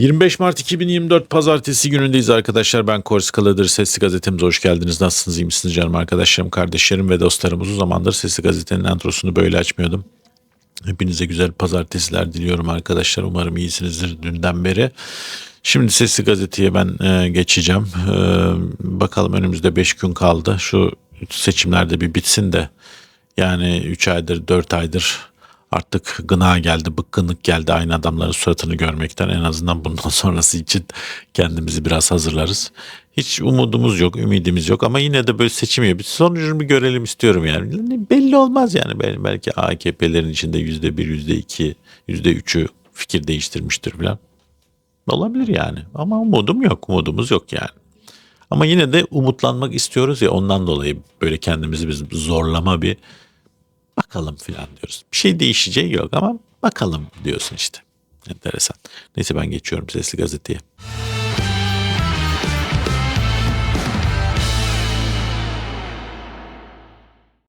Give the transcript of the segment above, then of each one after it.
25 Mart 2024 Pazartesi günündeyiz arkadaşlar. Ben Korskalı'dır. Sesli Gazetemize hoş geldiniz. Nasılsınız, iyi misiniz canım arkadaşlarım, kardeşlerim ve dostlarım? Uzun zamandır Sesli Gazete'nin introsunu böyle açmıyordum. Hepinize güzel pazartesiler diliyorum arkadaşlar. Umarım iyisinizdir dünden beri. Şimdi Sesli Gazete'ye ben e, geçeceğim. E, bakalım önümüzde 5 gün kaldı. Şu seçimlerde bir bitsin de yani 3 aydır 4 aydır artık gına geldi, bıkkınlık geldi aynı adamların suratını görmekten. En azından bundan sonrası için kendimizi biraz hazırlarız. Hiç umudumuz yok, ümidimiz yok ama yine de böyle seçim yapıyor. Sonucunu bir görelim istiyorum yani. Belli olmaz yani. Bel- Belki AKP'lerin içinde yüzde bir, yüzde iki, yüzde üçü fikir değiştirmiştir falan. Olabilir yani. Ama umudum yok. Umudumuz yok yani. Ama yine de umutlanmak istiyoruz ya ondan dolayı böyle kendimizi biz zorlama bir bakalım filan diyoruz. Bir şey değişeceği yok ama bakalım diyorsun işte. Enteresan. Neyse ben geçiyorum sesli gazeteye.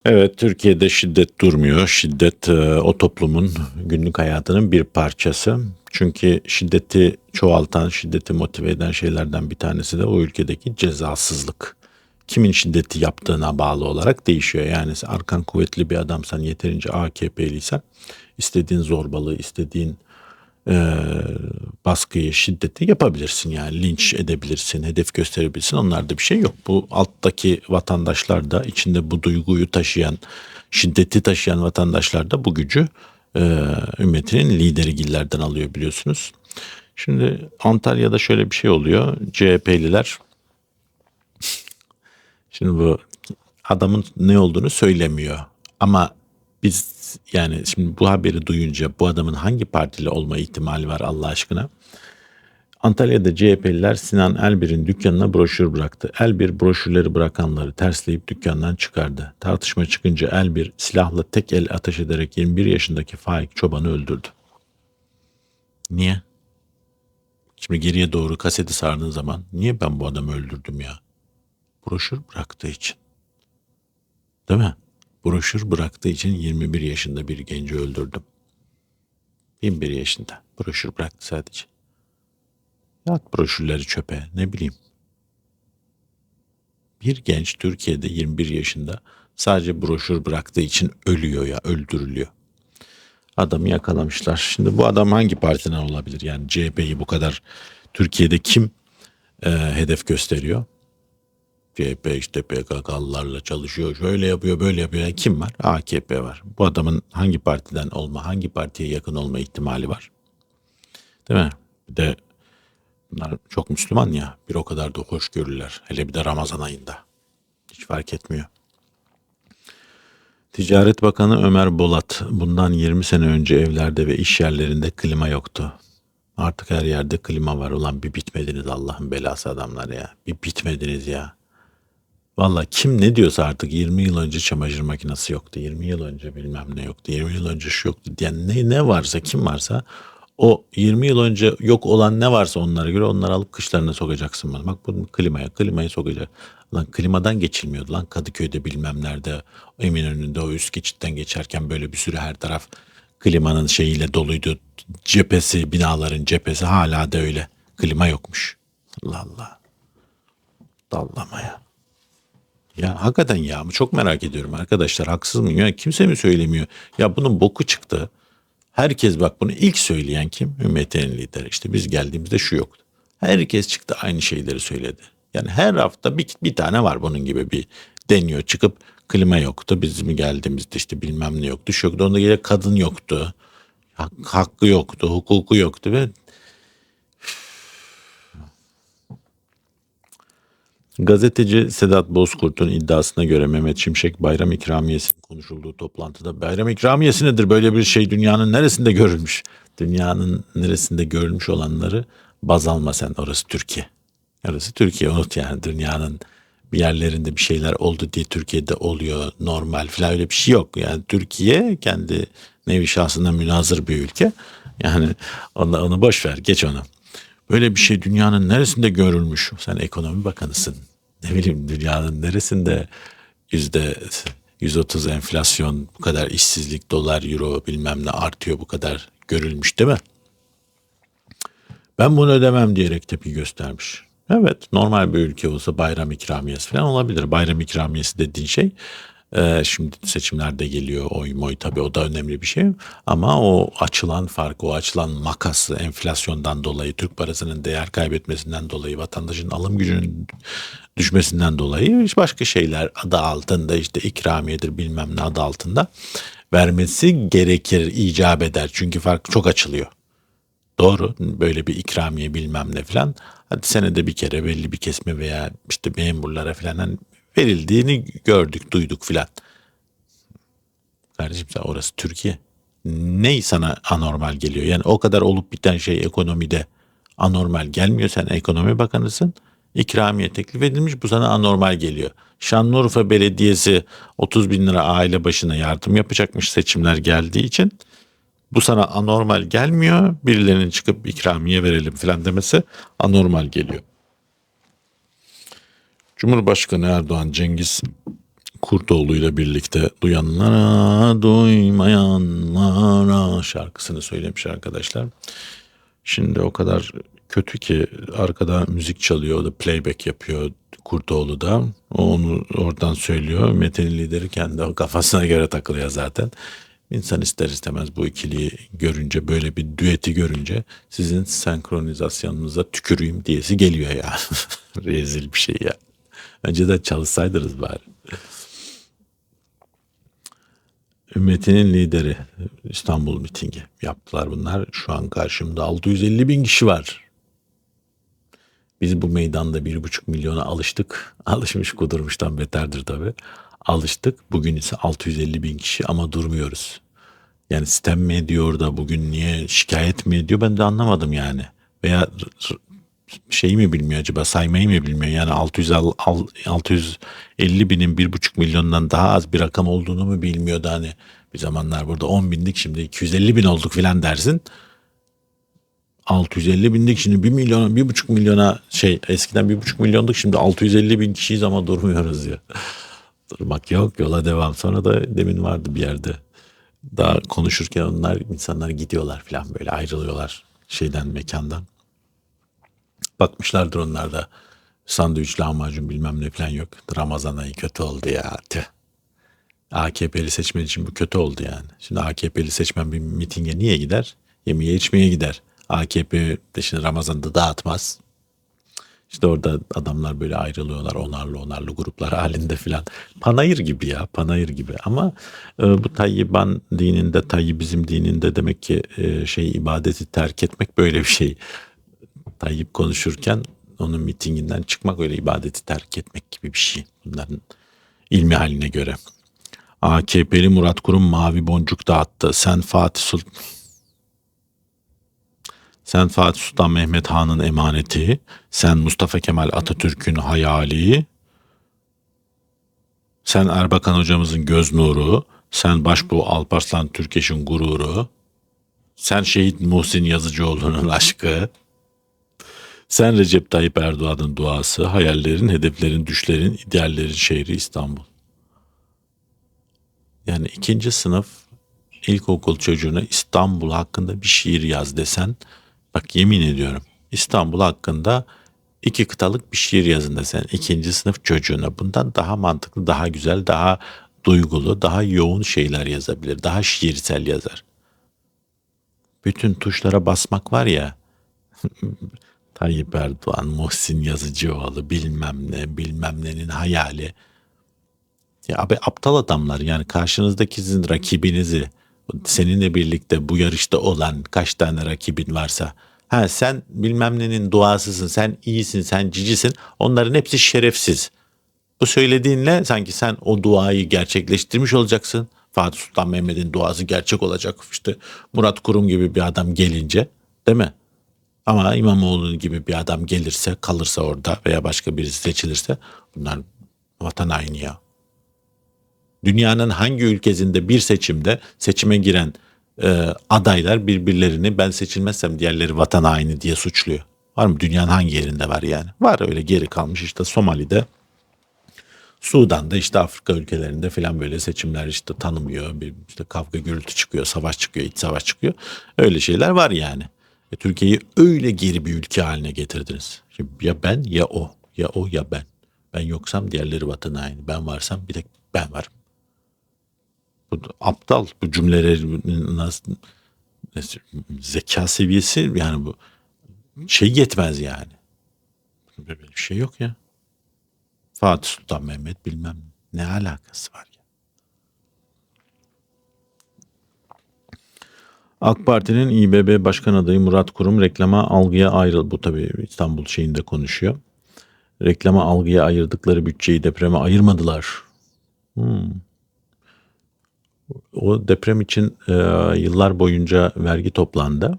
Evet Türkiye'de şiddet durmuyor. Şiddet e, o toplumun günlük hayatının bir parçası. Çünkü şiddeti çoğaltan, şiddeti motive eden şeylerden bir tanesi de o ülkedeki cezasızlık. Kimin şiddeti yaptığına bağlı olarak değişiyor. Yani arkan kuvvetli bir adamsan, yeterince AKP'liysen istediğin zorbalığı, istediğin e, baskıyı, şiddeti yapabilirsin. Yani linç edebilirsin, hedef gösterebilirsin. Onlarda bir şey yok. Bu alttaki vatandaşlar da içinde bu duyguyu taşıyan, şiddeti taşıyan vatandaşlar da bu gücü e, ümmetinin lideri gillerden alıyor biliyorsunuz. Şimdi Antalya'da şöyle bir şey oluyor. CHP'liler Şimdi bu adamın ne olduğunu söylemiyor. Ama biz yani şimdi bu haberi duyunca bu adamın hangi partili olma ihtimali var Allah aşkına? Antalya'da CHP'liler Sinan Elbir'in dükkanına broşür bıraktı. Elbir broşürleri bırakanları tersleyip dükkandan çıkardı. Tartışma çıkınca Elbir silahla tek el ateş ederek 21 yaşındaki Faik Çoban'ı öldürdü. Niye? Şimdi geriye doğru kaseti sardığın zaman niye ben bu adamı öldürdüm ya? Broşür bıraktığı için. Değil mi? Broşür bıraktığı için 21 yaşında bir genci öldürdüm. 21 yaşında. Broşür bıraktı sadece. At broşürleri çöpe ne bileyim. Bir genç Türkiye'de 21 yaşında sadece broşür bıraktığı için ölüyor ya öldürülüyor. Adamı yakalamışlar. Şimdi bu adam hangi partiden olabilir? Yani CHP'yi bu kadar Türkiye'de kim e, hedef gösteriyor? CHP işte PKK'lılarla çalışıyor. Şöyle yapıyor böyle yapıyor. Yani kim var? AKP var. Bu adamın hangi partiden olma, hangi partiye yakın olma ihtimali var? Değil mi? Bir de bunlar çok Müslüman ya. Bir o kadar da hoşgörüler. Hele bir de Ramazan ayında. Hiç fark etmiyor. Ticaret Bakanı Ömer Bolat bundan 20 sene önce evlerde ve iş yerlerinde klima yoktu. Artık her yerde klima var. Ulan bir bitmediniz Allah'ın belası adamlar ya. Bir bitmediniz ya. Valla kim ne diyorsa artık 20 yıl önce çamaşır makinesi yoktu. 20 yıl önce bilmem ne yoktu. 20 yıl önce şu yoktu diyen ne, ne varsa kim varsa o 20 yıl önce yok olan ne varsa onlara göre onları alıp kışlarına sokacaksın bana. Bak bu klimaya, klimayı sokacak. Lan klimadan geçilmiyordu lan Kadıköy'de bilmem nerede Eminönü'nde o üst geçitten geçerken böyle bir sürü her taraf klimanın şeyiyle doluydu. Cephesi, binaların cephesi hala da öyle. Klima yokmuş. Allah Allah. Dallama ya. Hakikaten ya çok merak ediyorum arkadaşlar haksız mıyım? Ya kimse mi söylemiyor? Ya bunun boku çıktı. Herkes bak bunu ilk söyleyen kim? Ümmetinin lideri. İşte biz geldiğimizde şu yoktu. Herkes çıktı aynı şeyleri söyledi. Yani her hafta bir, bir tane var bunun gibi bir deniyor çıkıp klima yoktu. Bizim geldiğimizde işte bilmem ne yoktu. Şu yoktu. Onda gene kadın yoktu. Hak, hakkı yoktu. Hukuku yoktu ve Gazeteci Sedat Bozkurt'un iddiasına göre Mehmet Şimşek bayram ikramiyesinin konuşulduğu toplantıda bayram ikramiyesi nedir böyle bir şey dünyanın neresinde görülmüş? Dünyanın neresinde görülmüş olanları baz alma sen orası Türkiye. Orası Türkiye unut yani dünyanın bir yerlerinde bir şeyler oldu diye Türkiye'de oluyor normal falan öyle bir şey yok. Yani Türkiye kendi nevi şahsına münazır bir ülke. Yani onu, onu boş ver geç onu. Böyle bir şey dünyanın neresinde görülmüş? Sen ekonomi bakanısın. Ne bileyim dünyanın neresinde yüzde 130 enflasyon, bu kadar işsizlik, dolar, euro bilmem ne artıyor bu kadar görülmüş değil mi? Ben bunu ödemem diyerek tepki göstermiş. Evet normal bir ülke olsa bayram ikramiyesi falan olabilir. Bayram ikramiyesi dediğin şey e, şimdi seçimlerde geliyor oy moy tabii o da önemli bir şey. Ama o açılan fark, o açılan makası enflasyondan dolayı, Türk parasının değer kaybetmesinden dolayı, vatandaşın alım gücünün düşmesinden dolayı başka şeyler adı altında işte ikramiyedir bilmem ne adı altında vermesi gerekir, icap eder. Çünkü fark çok açılıyor. Doğru böyle bir ikramiye bilmem ne falan. Hadi senede bir kere belli bir kesme veya işte memurlara falan hani verildiğini gördük duyduk filan. Kardeşim sen orası Türkiye. Ney sana anormal geliyor? Yani o kadar olup biten şey ekonomide anormal gelmiyor. Sen ekonomi bakanısın. İkramiye teklif edilmiş bu sana anormal geliyor. Şanlıurfa Belediyesi 30 bin lira aile başına yardım yapacakmış seçimler geldiği için. Bu sana anormal gelmiyor. Birilerinin çıkıp ikramiye verelim filan demesi anormal geliyor. Cumhurbaşkanı Erdoğan Cengiz Kurtoğlu ile birlikte duyanlara duymayanlara şarkısını söylemiş arkadaşlar. Şimdi o kadar kötü ki arkada müzik çalıyor o da playback yapıyor Kurtoğlu da. O onu oradan söylüyor. Metin'in lideri kendi kafasına göre takılıyor zaten. İnsan ister istemez bu ikiliyi görünce böyle bir düeti görünce sizin senkronizasyonunuz'a tüküreyim diyesi geliyor ya. Rezil bir şey ya. Önceden çalışsaydınız bari. Ümmetinin lideri İstanbul mitingi yaptılar bunlar. Şu an karşımda 650 bin kişi var. Biz bu meydanda bir buçuk milyona alıştık. Alışmış kudurmuştan beterdir tabii. Alıştık. Bugün ise 650 bin kişi ama durmuyoruz. Yani sistem mi ediyor da bugün niye şikayet mi ediyor ben de anlamadım yani. Veya şeyi mi bilmiyor acaba saymayı mı bilmiyor? Yani 600 650 binin 1,5 milyondan daha az bir rakam olduğunu mu bilmiyordu hani bir zamanlar burada 10 bindik şimdi 250 bin olduk filan dersin. 650 bindik şimdi 1 milyon 1,5 milyona şey eskiden 1,5 milyonduk şimdi 650 bin kişiyiz ama durmuyoruz ya. Durmak yok yola devam. Sonra da demin vardı bir yerde daha konuşurken onlar insanlar gidiyorlar falan böyle ayrılıyorlar şeyden mekandan. Bakmışlardır onlar da sandviç lahmacun bilmem ne falan yok. Ramazan ayı kötü oldu ya. Tüh. AKP'li seçmen için bu kötü oldu yani. Şimdi AKP'li seçmen bir mitinge niye gider? Yemeye içmeye gider. AKP de şimdi Ramazan'da dağıtmaz. İşte orada adamlar böyle ayrılıyorlar onarlı onarlı gruplar halinde filan. Panayır gibi ya panayır gibi ama e, bu Tayyiban dininde Tayyibizm dininde demek ki e, şey ibadeti terk etmek böyle bir şey. Tayyip konuşurken onun mitinginden çıkmak öyle ibadeti terk etmek gibi bir şey. Bunların ilmi haline göre. AKP'li Murat Kurum mavi boncuk dağıttı. Sen Fatih Sultan sen Fatih Sultan Mehmet Han'ın emaneti, sen Mustafa Kemal Atatürk'ün hayali, sen Erbakan hocamızın göz nuru, sen Başbuğ Alparslan Türkeş'in gururu, sen Şehit Muhsin Yazıcıoğlu'nun aşkı, sen Recep Tayyip Erdoğan'ın duası, hayallerin, hedeflerin, düşlerin, ideallerin şehri İstanbul. Yani ikinci sınıf ilkokul çocuğuna İstanbul hakkında bir şiir yaz desen Bak yemin ediyorum İstanbul hakkında iki kıtalık bir şiir yazın da sen ikinci sınıf çocuğuna bundan daha mantıklı, daha güzel, daha duygulu, daha yoğun şeyler yazabilir. Daha şiirsel yazar. Bütün tuşlara basmak var ya Tayyip Erdoğan, Muhsin Yazıcıoğlu bilmem ne bilmem nenin hayali. Ya abi aptal adamlar yani karşınızdaki sizin rakibinizi seninle birlikte bu yarışta olan kaç tane rakibin varsa ha sen bilmem nenin duasısın, sen iyisin, sen cicisin. Onların hepsi şerefsiz. Bu söylediğinle sanki sen o duayı gerçekleştirmiş olacaksın. Fatih Sultan Mehmet'in duası gerçek olacak. İşte Murat Kurum gibi bir adam gelince değil mi? Ama İmamoğlu gibi bir adam gelirse, kalırsa orada veya başka birisi seçilirse bunlar vatan haini ya dünyanın hangi ülkesinde bir seçimde seçime giren e, adaylar birbirlerini ben seçilmezsem diğerleri vatan haini diye suçluyor. Var mı? Dünyanın hangi yerinde var yani? Var öyle geri kalmış işte Somali'de. Sudan'da işte Afrika ülkelerinde falan böyle seçimler işte tanımıyor. Bir işte kavga gürültü çıkıyor, savaş çıkıyor, iç savaş çıkıyor. Öyle şeyler var yani. Ve Türkiye'yi öyle geri bir ülke haline getirdiniz. Şimdi ya ben ya o. Ya o ya ben. Ben yoksam diğerleri vatan haini. Ben varsam bir tek ben varım. Bu aptal bu cümlelerin nasıl zeka seviyesi yani bu şey yetmez yani. Böyle bir şey yok ya. Fatih Sultan Mehmet bilmem ne alakası var ya. AK Parti'nin İBB Başkan adayı Murat Kurum reklama algıya ayrıl. Bu tabii İstanbul şeyinde konuşuyor. Reklama algıya ayırdıkları bütçeyi depreme ayırmadılar. Hmm. O deprem için e, yıllar boyunca vergi toplandı.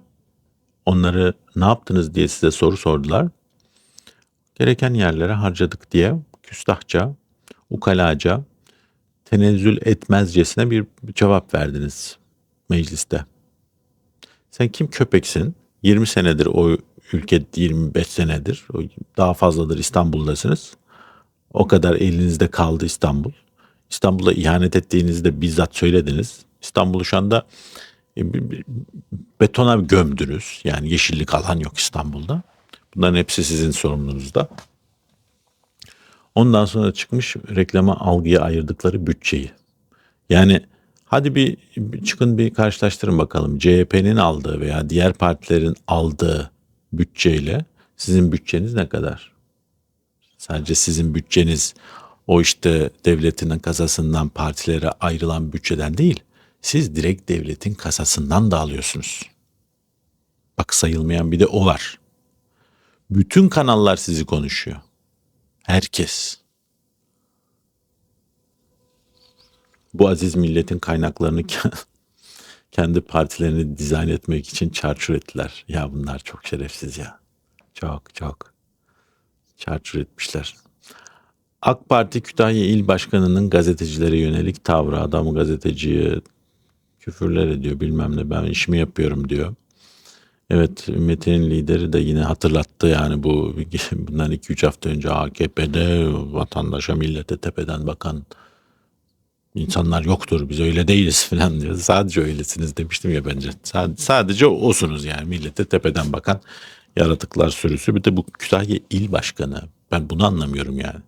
Onları ne yaptınız diye size soru sordular. Gereken yerlere harcadık diye küstahça, ukalaca, tenezzül etmezcesine bir cevap verdiniz mecliste. Sen kim köpeksin? 20 senedir o ülke 25 senedir. Daha fazladır İstanbul'dasınız. O kadar elinizde kaldı İstanbul. İstanbul'a ihanet ettiğinizde bizzat söylediniz. İstanbul'u şu anda e, betona gömdünüz. Yani yeşillik alan yok İstanbul'da. Bunların hepsi sizin sorumlunuzda. Ondan sonra çıkmış reklama algıya ayırdıkları bütçeyi. Yani hadi bir çıkın bir karşılaştırın bakalım. CHP'nin aldığı veya diğer partilerin aldığı bütçeyle sizin bütçeniz ne kadar? Sadece sizin bütçeniz o işte devletin kasasından partilere ayrılan bütçeden değil. Siz direkt devletin kasasından da alıyorsunuz. Bak sayılmayan bir de o var. Bütün kanallar sizi konuşuyor. Herkes. Bu aziz milletin kaynaklarını kendi partilerini dizayn etmek için çarçur ettiler. Ya bunlar çok şerefsiz ya. Çok çok. Çarçur etmişler. AK Parti Kütahya İl Başkanı'nın gazetecilere yönelik tavrı adam gazeteciye küfürler ediyor bilmem ne ben işimi yapıyorum diyor. Evet Metin'in lideri de yine hatırlattı yani bu bundan 2-3 hafta önce AKP'de vatandaşa millete tepeden bakan insanlar yoktur biz öyle değiliz falan diyor. Sadece öylesiniz demiştim ya bence. Sadece osunuz yani millete tepeden bakan yaratıklar sürüsü. Bir de bu Kütahya il başkanı. Ben bunu anlamıyorum yani.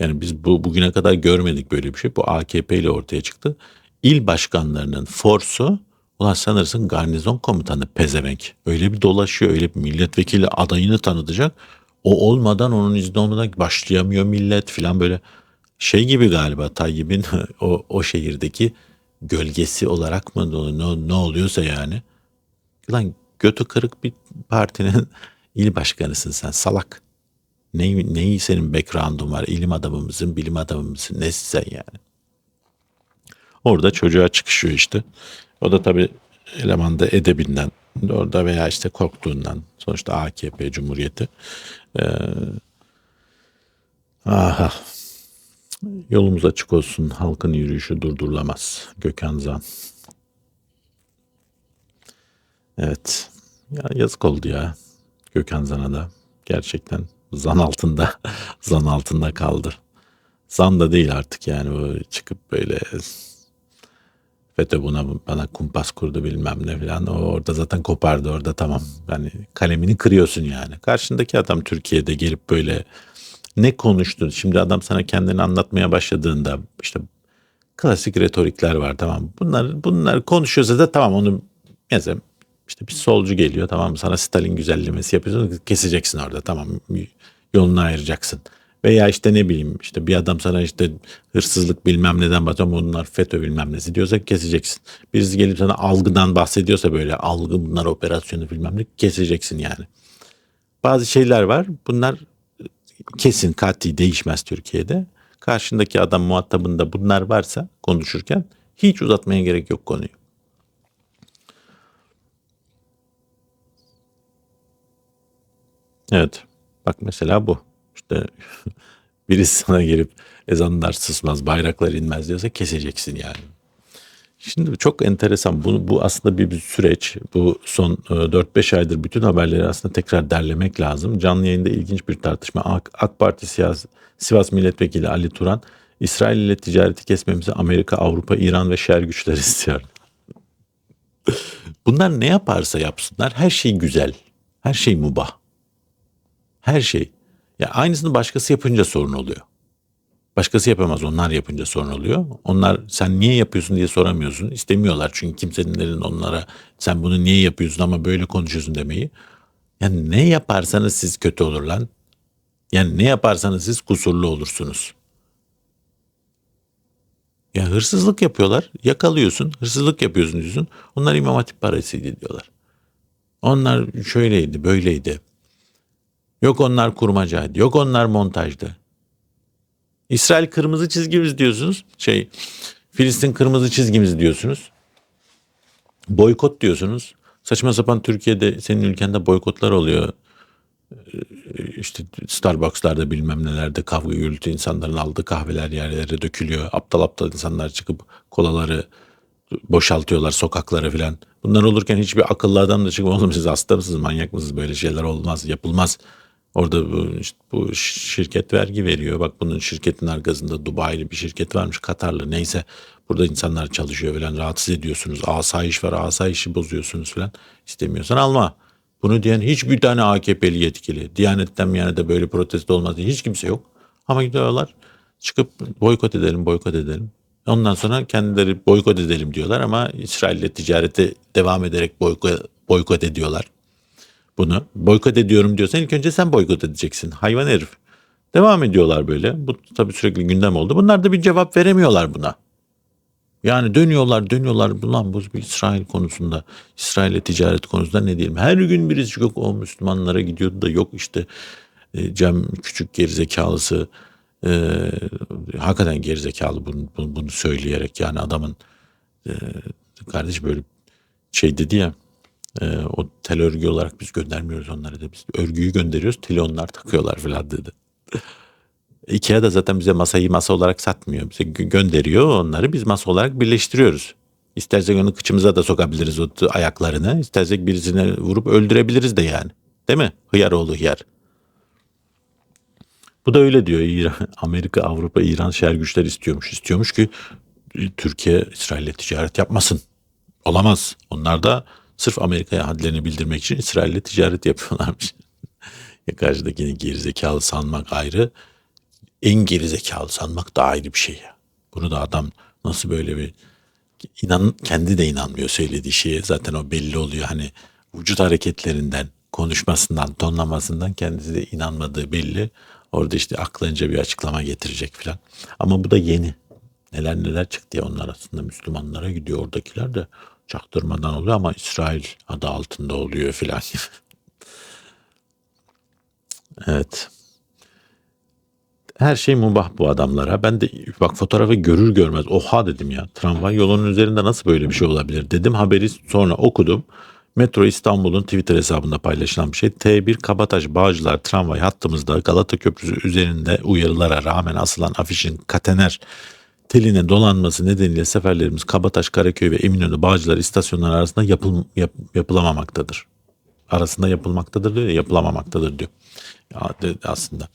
Yani biz bu bugüne kadar görmedik böyle bir şey. Bu AKP ile ortaya çıktı. İl başkanlarının forsu ulan sanırsın garnizon komutanı pezevenk. Öyle bir dolaşıyor, öyle bir milletvekili adayını tanıtacak. O olmadan onun izni olmadan başlayamıyor millet filan böyle şey gibi galiba Tayyip'in o, o şehirdeki gölgesi olarak mı ne, ne oluyorsa yani. Lan götü kırık bir partinin il başkanısın sen salak. Ne, neyi senin background'un var? İlim adamımızın, bilim adamımızın. Nesin sen yani? Orada çocuğa çıkışıyor işte. O da tabii elemanda edebinden orada veya işte korktuğundan sonuçta AKP Cumhuriyeti ee, aha yolumuz açık olsun halkın yürüyüşü durdurulamaz Gökhan Zan evet ya yazık oldu ya Gökhan Zan'a da gerçekten zan altında zan altında kaldı. Zan da değil artık yani o çıkıp böyle FETÖ buna bana kumpas kurdu bilmem ne falan. O orada zaten kopardı orada tamam. Yani kalemini kırıyorsun yani. Karşındaki adam Türkiye'de gelip böyle ne konuştu? Şimdi adam sana kendini anlatmaya başladığında işte klasik retorikler var tamam. Bunlar bunlar konuşuyorsa da tamam onu mesela işte bir solcu geliyor tamam sana Stalin güzellemesi yapıyorsun keseceksin orada tamam yolunu ayıracaksın. Veya işte ne bileyim işte bir adam sana işte hırsızlık bilmem neden bahsediyor bunlar FETÖ bilmem nesi diyorsa keseceksin. Birisi gelip sana algıdan bahsediyorsa böyle algı bunlar operasyonu bilmem ne keseceksin yani. Bazı şeyler var bunlar kesin kati değişmez Türkiye'de. Karşındaki adam muhatabında bunlar varsa konuşurken hiç uzatmaya gerek yok konuyu. Evet. Bak mesela bu. İşte birisi sana gelip ezanlar susmaz, bayraklar inmez diyorsa keseceksin yani. Şimdi çok enteresan. Bu, bu aslında bir, bir süreç. Bu son 4-5 e, aydır bütün haberleri aslında tekrar derlemek lazım. Canlı yayında ilginç bir tartışma. AK, AK Parti siyasi, Sivas Milletvekili Ali Turan, İsrail ile ticareti kesmemizi Amerika, Avrupa, İran ve şer güçler istiyor. Bunlar ne yaparsa yapsınlar her şey güzel. Her şey mubah. Her şey. Ya aynısını başkası yapınca sorun oluyor. Başkası yapamaz. Onlar yapınca sorun oluyor. Onlar sen niye yapıyorsun diye soramıyorsun. İstemiyorlar çünkü kimsenin onlara sen bunu niye yapıyorsun ama böyle konuşuyorsun demeyi. Yani ne yaparsanız siz kötü olur lan. Yani ne yaparsanız siz kusurlu olursunuz. Ya hırsızlık yapıyorlar. Yakalıyorsun. Hırsızlık yapıyorsun diyorsun. Onlar İmam Hatip parasıydı diyorlar. Onlar şöyleydi, böyleydi. Yok onlar kurmacaydı. Yok onlar montajdı. İsrail kırmızı çizgimiz diyorsunuz. Şey Filistin kırmızı çizgimiz diyorsunuz. Boykot diyorsunuz. Saçma sapan Türkiye'de senin ülkende boykotlar oluyor. Ee, İşte Starbucks'larda bilmem nelerde kavga gürültü insanların aldığı kahveler yerlere dökülüyor. Aptal aptal insanlar çıkıp kolaları boşaltıyorlar sokaklara filan. Bunlar olurken hiçbir akıllı adam da çıkıp oğlum siz hasta mısınız manyak mısınız böyle şeyler olmaz yapılmaz. Orada bu, işte bu şirket vergi veriyor. Bak bunun şirketin arkasında Dubai'li bir şirket varmış Katarlı neyse. Burada insanlar çalışıyor falan rahatsız ediyorsunuz. Asayiş var asayişi bozuyorsunuz falan. İstemiyorsan alma. Bunu diyen hiçbir tane AKP'li yetkili. Diyanetten yani de böyle protesto olmaz diye hiç kimse yok. Ama gidiyorlar çıkıp boykot edelim boykot edelim. Ondan sonra kendileri boykot edelim diyorlar ama İsrail'le ticarete devam ederek boykot, boykot ediyorlar bunu. Boykot ediyorum diyorsan ilk önce sen boykot edeceksin. Hayvan herif. Devam ediyorlar böyle. Bu tabii sürekli gündem oldu. Bunlar da bir cevap veremiyorlar buna. Yani dönüyorlar dönüyorlar. Ulan bu bir İsrail konusunda, İsrail'le ticaret konusunda ne diyelim. Her gün birisi çıkıyor o Müslümanlara gidiyordu da yok işte e, Cem küçük gerizekalısı e, hakikaten gerizekalı bunu, bunu, bunu söyleyerek yani adamın e, kardeş böyle şey dedi ya e, o tel örgü olarak biz göndermiyoruz onları da biz örgüyü gönderiyoruz teli onlar takıyorlar falan dedi. Ikea da zaten bize masayı masa olarak satmıyor. Bize gö- gönderiyor onları biz masa olarak birleştiriyoruz. İstersek onu kıçımıza da sokabiliriz o ayaklarını. İstersek birisine vurup öldürebiliriz de yani. Değil mi? Hıyar oğlu hıyar. Bu da öyle diyor. İran, Amerika, Avrupa, İran şer güçler istiyormuş. İstiyormuş ki Türkiye İsrail'le ticaret yapmasın. Olamaz. Onlar da sırf Amerika'ya hadlerini bildirmek için İsrail'le ticaret yapıyorlarmış. ya karşıdakini gerizekalı sanmak ayrı. En gerizekalı sanmak da ayrı bir şey ya. Bunu da adam nasıl böyle bir inan kendi de inanmıyor söylediği şeye. Zaten o belli oluyor. Hani vücut hareketlerinden, konuşmasından, tonlamasından kendisi de inanmadığı belli. Orada işte aklınca bir açıklama getirecek falan. Ama bu da yeni. Neler neler çıktı ya onlar aslında Müslümanlara gidiyor oradakiler de çaktırmadan oluyor ama İsrail adı altında oluyor filan. evet. Her şey mubah bu adamlara. Ben de bak fotoğrafı görür görmez oha dedim ya. Tramvay yolunun üzerinde nasıl böyle bir şey olabilir dedim. Haberi sonra okudum. Metro İstanbul'un Twitter hesabında paylaşılan bir şey. T1 Kabataş Bağcılar tramvay hattımızda Galata Köprüsü üzerinde uyarılara rağmen asılan afişin katener teline dolanması nedeniyle seferlerimiz Kabataş, Karaköy ve Eminönü Bağcılar istasyonları arasında yapıl, yap, yapılamamaktadır. Arasında yapılmaktadır diyor ya, yapılamamaktadır diyor. Ya, de, aslında.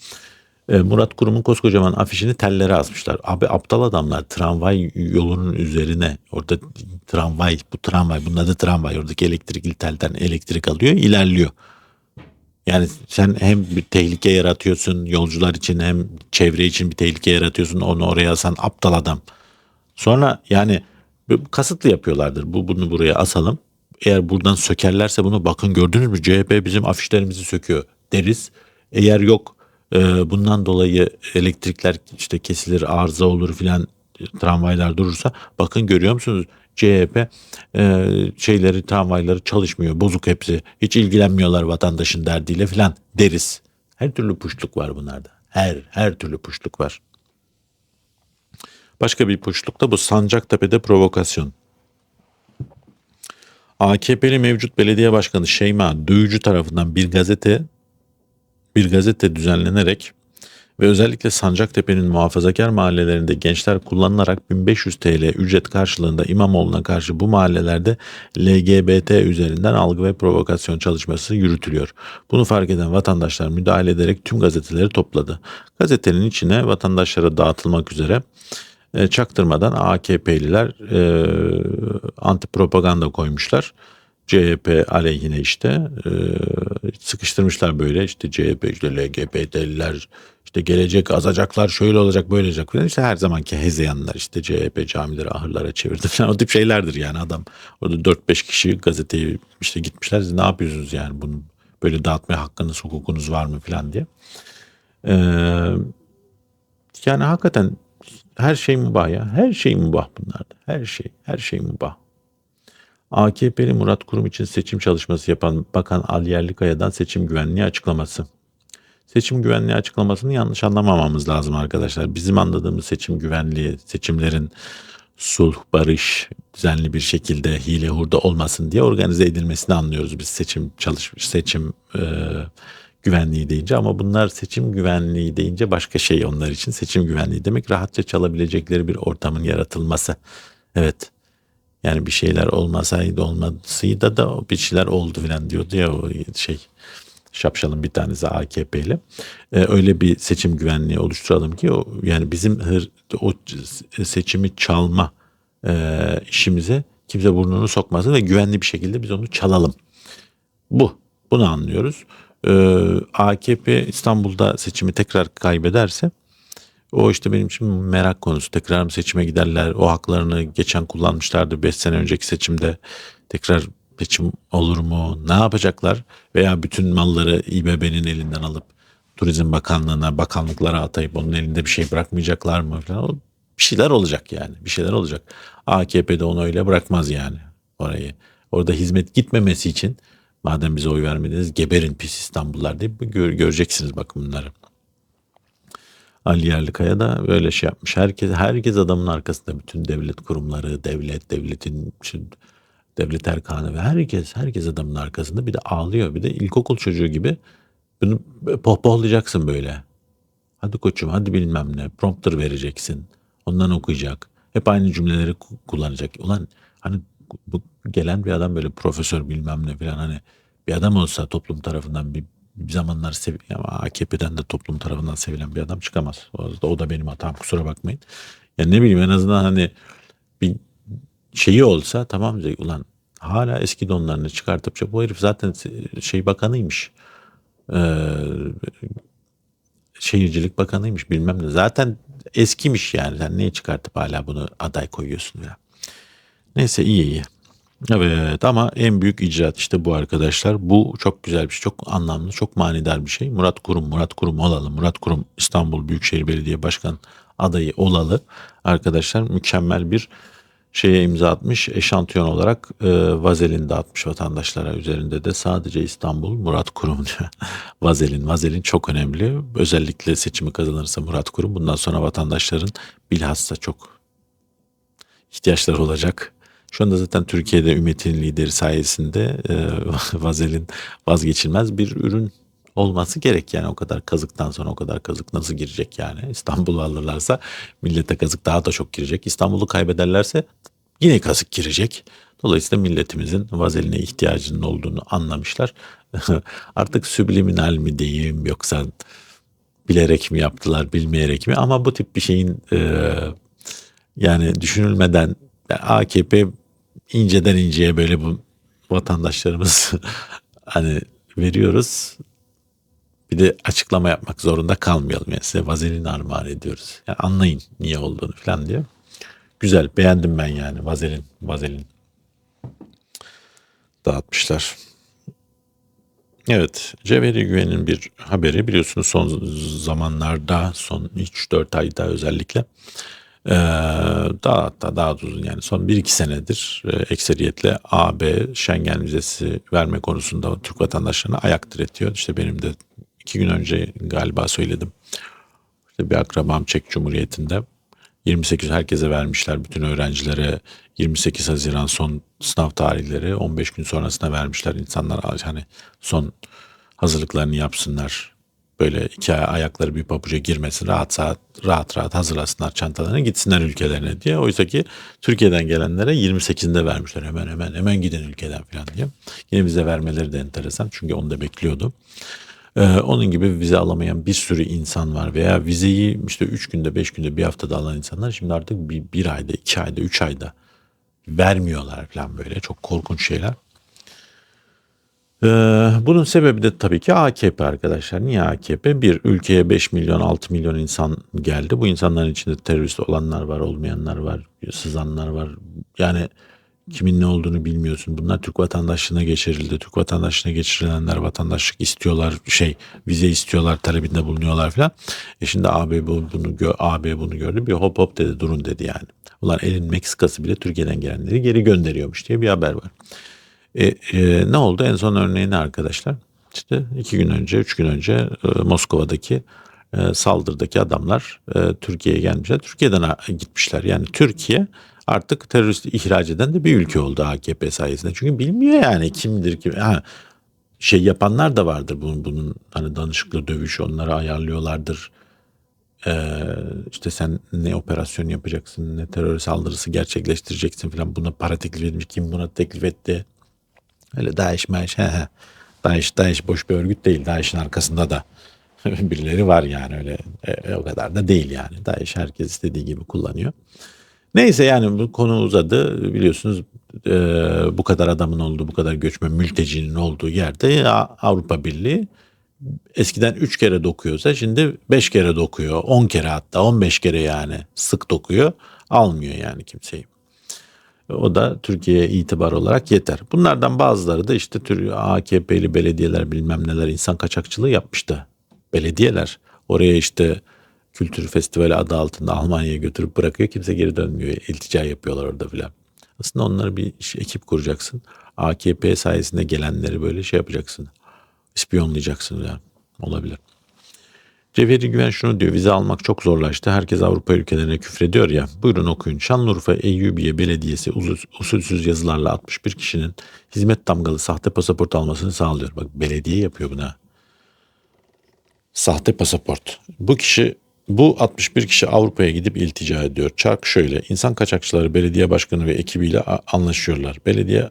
E, Murat Kurum'un koskocaman afişini tellere asmışlar. Abi aptal adamlar tramvay yolunun üzerine orada tramvay bu tramvay bunun adı tramvay oradaki elektrikli telden elektrik alıyor ilerliyor. Yani sen hem bir tehlike yaratıyorsun yolcular için hem çevre için bir tehlike yaratıyorsun onu oraya asan aptal adam. Sonra yani kasıtlı yapıyorlardır. Bu bunu buraya asalım. Eğer buradan sökerlerse bunu bakın gördünüz mü CHP bizim afişlerimizi söküyor deriz. Eğer yok e, bundan dolayı elektrikler işte kesilir arıza olur filan tramvaylar durursa bakın görüyor musunuz CHP e, şeyleri tramvayları çalışmıyor bozuk hepsi hiç ilgilenmiyorlar vatandaşın derdiyle filan deriz. Her türlü puşluk var bunlarda. Her her türlü puşluk var. Başka bir puşluk da bu Sancaktepe'de provokasyon. AKP'li mevcut belediye başkanı Şeyma Dövücü tarafından bir gazete bir gazete düzenlenerek ve özellikle Sancaktepe'nin muhafazakar mahallelerinde gençler kullanılarak 1500 TL ücret karşılığında İmamoğlu'na karşı bu mahallelerde LGBT üzerinden algı ve provokasyon çalışması yürütülüyor. Bunu fark eden vatandaşlar müdahale ederek tüm gazeteleri topladı. Gazetenin içine vatandaşlara dağıtılmak üzere e, çaktırmadan AKP'liler e, anti propaganda koymuşlar. CHP aleyhine işte e, sıkıştırmışlar böyle işte CHP işte LGBT'liler işte gelecek azacaklar şöyle olacak böyle olacak falan işte her zamanki hezeyanlar işte CHP camileri ahırlara çevirdi falan o tip şeylerdir yani adam orada 4-5 kişi gazeteyi işte gitmişler siz ne yapıyorsunuz yani bunu böyle dağıtmaya hakkınız hukukunuz var mı falan diye. Ee, yani hakikaten her şey mübah ya her şey mübah bunlarda her şey her şey mübah. AKP'li Murat Kurum için seçim çalışması yapan Bakan Ali Yerlikaya'dan seçim güvenliği açıklaması. Seçim güvenliği açıklamasını yanlış anlamamamız lazım arkadaşlar. Bizim anladığımız seçim güvenliği, seçimlerin sulh, barış, düzenli bir şekilde hile hurda olmasın diye organize edilmesini anlıyoruz biz seçim çalış seçim e, güvenliği deyince ama bunlar seçim güvenliği deyince başka şey onlar için seçim güvenliği demek rahatça çalabilecekleri bir ortamın yaratılması. Evet. Yani bir şeyler olmasaydı olmasıydı da bir şeyler oldu falan diyordu ya o şey Şapşal'ın bir tanesi AKP'li. Ee, öyle bir seçim güvenliği oluşturalım ki o yani bizim hır, o seçimi çalma e, işimize kimse burnunu sokmasın ve güvenli bir şekilde biz onu çalalım. Bu. Bunu anlıyoruz. Ee, AKP İstanbul'da seçimi tekrar kaybederse o işte benim için merak konusu. Tekrar mı seçime giderler? O haklarını geçen kullanmışlardı 5 sene önceki seçimde. Tekrar seçim olur mu? Ne yapacaklar? Veya bütün malları İBB'nin elinden alıp Turizm Bakanlığı'na, bakanlıklara atayıp onun elinde bir şey bırakmayacaklar mı? Falan. O bir şeyler olacak yani. Bir şeyler olacak. AKP'de onu öyle bırakmaz yani orayı. Orada hizmet gitmemesi için madem bize oy vermediniz geberin pis İstanbullar diye gör, göreceksiniz bakın bunları. Ali Yerlikaya da böyle şey yapmış. Herkes herkes adamın arkasında bütün devlet kurumları, devlet, devletin devlet erkanı ve herkes herkes adamın arkasında bir de ağlıyor. Bir de ilkokul çocuğu gibi bunu pohpohlayacaksın böyle. Hadi koçum hadi bilmem ne prompter vereceksin. Ondan okuyacak. Hep aynı cümleleri kullanacak. Ulan hani bu gelen bir adam böyle profesör bilmem ne falan hani bir adam olsa toplum tarafından bir, bir zamanlar sev ama AKP'den de toplum tarafından sevilen bir adam çıkamaz. O da, o da benim hatam kusura bakmayın. Yani ne bileyim en azından hani bir şeyi olsa tamam diyecek ulan hala eski donlarını çıkartıp bu herif zaten şey bakanıymış. Ee, şehircilik bakanıymış bilmem ne. Zaten eskimiş yani. Sen niye çıkartıp hala bunu aday koyuyorsun ya. Neyse iyi iyi. Evet ama en büyük icraat işte bu arkadaşlar. Bu çok güzel bir şey. Çok anlamlı, çok manidar bir şey. Murat Kurum, Murat Kurum olalı. Murat Kurum İstanbul Büyükşehir Belediye Başkan adayı olalı. Arkadaşlar mükemmel bir şeye imza atmış. Eşantiyon olarak e, vazelin dağıtmış vatandaşlara. Üzerinde de sadece İstanbul Murat Kurum diyor. vazelin. Vazelin çok önemli. Özellikle seçimi kazanırsa Murat Kurum bundan sonra vatandaşların bilhassa çok ihtiyaçları olacak. Şu anda zaten Türkiye'de Ümmet'in lideri sayesinde e, vazelin vazgeçilmez bir ürün olması gerek yani o kadar kazıktan sonra o kadar kazık nasıl girecek yani? İstanbul'u alırlarsa millete kazık daha da çok girecek. İstanbul'u kaybederlerse yine kazık girecek. Dolayısıyla milletimizin vazeline ihtiyacının olduğunu anlamışlar. Artık subliminal mi diyeyim yoksa bilerek mi yaptılar bilmeyerek mi? Ama bu tip bir şeyin e, yani düşünülmeden AKP inceden inceye böyle bu vatandaşlarımız hani veriyoruz bir de açıklama yapmak zorunda kalmayalım. Yani size vazelin armağan ediyoruz. Yani anlayın niye olduğunu falan diye. Güzel beğendim ben yani vazelin vazelin dağıtmışlar. Evet, Cevheri Güven'in bir haberi biliyorsunuz son zamanlarda, son 3-4 ayda özellikle daha hatta daha uzun yani son 1-2 senedir ekseriyetle AB Schengen vizesi verme konusunda Türk vatandaşlarına ayak diretiyor. İşte benim de iki gün önce galiba söyledim. İşte bir akrabam Çek Cumhuriyeti'nde 28 herkese vermişler bütün öğrencilere 28 Haziran son sınav tarihleri 15 gün sonrasına vermişler insanlar hani son hazırlıklarını yapsınlar böyle iki ayakları bir pabuca girmesin rahat rahat rahat rahat hazırlasınlar çantalarını gitsinler ülkelerine diye. Oysa ki Türkiye'den gelenlere 28'inde vermişler hemen hemen hemen gidin ülkeden falan diye. Yine bize vermeleri de enteresan çünkü onu da bekliyordu. Ee, onun gibi vize alamayan bir sürü insan var veya vizeyi işte 3 günde, 5 günde, bir haftada alan insanlar şimdi artık bir, bir ayda, 2 ayda, 3 ayda vermiyorlar falan böyle çok korkunç şeyler. Ee, bunun sebebi de tabii ki AKP arkadaşlar. Niye AKP? Bir ülkeye 5 milyon 6 milyon insan geldi. Bu insanların içinde terörist olanlar var, olmayanlar var, sızanlar var. Yani kimin ne olduğunu bilmiyorsun. Bunlar Türk vatandaşlığına geçirildi. Türk vatandaşlığına geçirilenler vatandaşlık istiyorlar, şey vize istiyorlar, talebinde bulunuyorlar falan. E şimdi AB bu- bunu gö- AB bunu gördü. Bir hop hop dedi, durun dedi yani. Ulan elin Meksikası bile Türkiye'den gelenleri geri gönderiyormuş diye bir haber var. E, e, ne oldu? En son örneği ne arkadaşlar? İşte iki gün önce, üç gün önce e, Moskova'daki e, saldırıdaki adamlar e, Türkiye'ye gelmişler. Türkiye'den gitmişler. Yani Türkiye artık terörist ihraç eden de bir ülke oldu AKP sayesinde. Çünkü bilmiyor yani kimdir kim. Ha, şey yapanlar da vardır bunun, bunun hani danışıklı dövüş onları ayarlıyorlardır. Ee, işte sen ne operasyon yapacaksın, ne terör saldırısı gerçekleştireceksin falan buna para teklif etmiş. Kim buna teklif etti? Öyle DAEŞ, MEŞ, he he. DAEŞ, DAEŞ boş bir örgüt değil. DAEŞ'in arkasında da birileri var yani öyle e, o kadar da değil yani. DAEŞ herkes istediği gibi kullanıyor. Neyse yani bu konu uzadı. Biliyorsunuz e, bu kadar adamın olduğu, bu kadar göçmen mültecinin olduğu yerde Avrupa Birliği eskiden 3 kere dokuyorsa şimdi 5 kere dokuyor. 10 kere hatta 15 kere yani sık dokuyor. Almıyor yani kimseyi. O da Türkiye'ye itibar olarak yeter. Bunlardan bazıları da işte AKP'li belediyeler bilmem neler insan kaçakçılığı yapmıştı. Belediyeler oraya işte kültür festivali adı altında Almanya'ya götürüp bırakıyor. Kimse geri dönmüyor. İltica yapıyorlar orada filan. Aslında onları bir iş- ekip kuracaksın. AKP sayesinde gelenleri böyle şey yapacaksın. İspiyonlayacaksın ya. Olabilir. Cevheri Güven şunu diyor. Vize almak çok zorlaştı. Herkes Avrupa ülkelerine küfrediyor ya. Buyurun okuyun. Şanlıurfa Eyyubiye Belediyesi usul- usulsüz yazılarla 61 kişinin hizmet damgalı sahte pasaport almasını sağlıyor. Bak belediye yapıyor buna. Sahte pasaport. Bu kişi bu 61 kişi Avrupa'ya gidip iltica ediyor. Çark şöyle. İnsan kaçakçıları belediye başkanı ve ekibiyle anlaşıyorlar. Belediye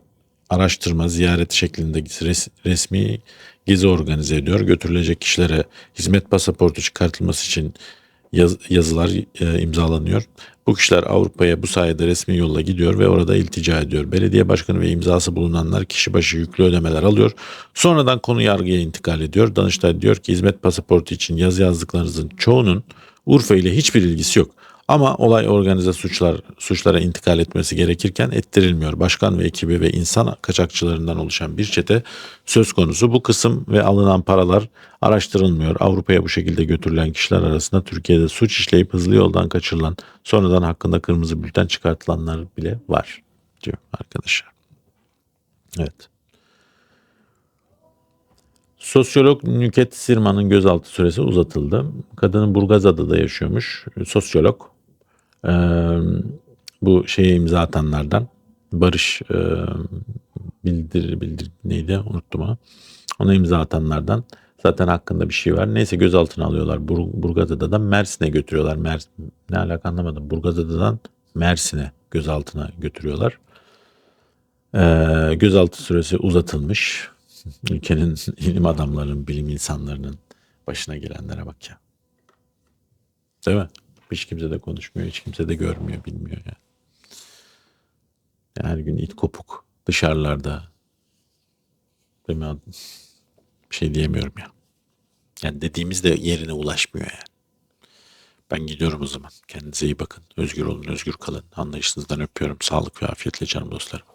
araştırma, ziyaret şeklinde res- resmi gezi organize ediyor. Götürülecek kişilere hizmet pasaportu çıkartılması için yaz- yazılar e, imzalanıyor. Bu kişiler Avrupa'ya bu sayede resmi yolla gidiyor ve orada iltica ediyor. Belediye başkanı ve imzası bulunanlar kişi başı yüklü ödemeler alıyor. Sonradan konu yargıya intikal ediyor. Danıştay diyor ki hizmet pasaportu için yazı yazdıklarınızın çoğunun Urfa ile hiçbir ilgisi yok. Ama olay organize suçlar suçlara intikal etmesi gerekirken ettirilmiyor. Başkan ve ekibi ve insan kaçakçılarından oluşan bir çete söz konusu. Bu kısım ve alınan paralar araştırılmıyor. Avrupa'ya bu şekilde götürülen kişiler arasında Türkiye'de suç işleyip hızlı yoldan kaçırılan, sonradan hakkında kırmızı bülten çıkartılanlar bile var diyor arkadaşlar. Evet. Sosyolog Nüket Sirman'ın gözaltı süresi uzatıldı. Kadının Burgazada'da yaşıyormuş. Sosyolog. Ee, bu şeye imza atanlardan. Barış e, bildir bildir neydi unuttum ama. Ona imza atanlardan. Zaten hakkında bir şey var. Neyse gözaltına alıyorlar. Bur- Burgazada'dan Mersin'e götürüyorlar. Mers ne alaka anlamadım. Burgazada'dan Mersin'e gözaltına götürüyorlar. Ee, gözaltı süresi uzatılmış. Ülkenin ilim adamlarının, bilim insanlarının başına gelenlere bak ya. Değil mi? Hiç kimse de konuşmuyor, hiç kimse de görmüyor, bilmiyor ya. Her gün it kopuk dışarılarda. Değil? Bir şey diyemiyorum ya. Yani dediğimiz de yerine ulaşmıyor yani. Ben gidiyorum o zaman. Kendinize iyi bakın. Özgür olun, özgür kalın. Anlayışınızdan öpüyorum. Sağlık ve afiyetle canım dostlarım.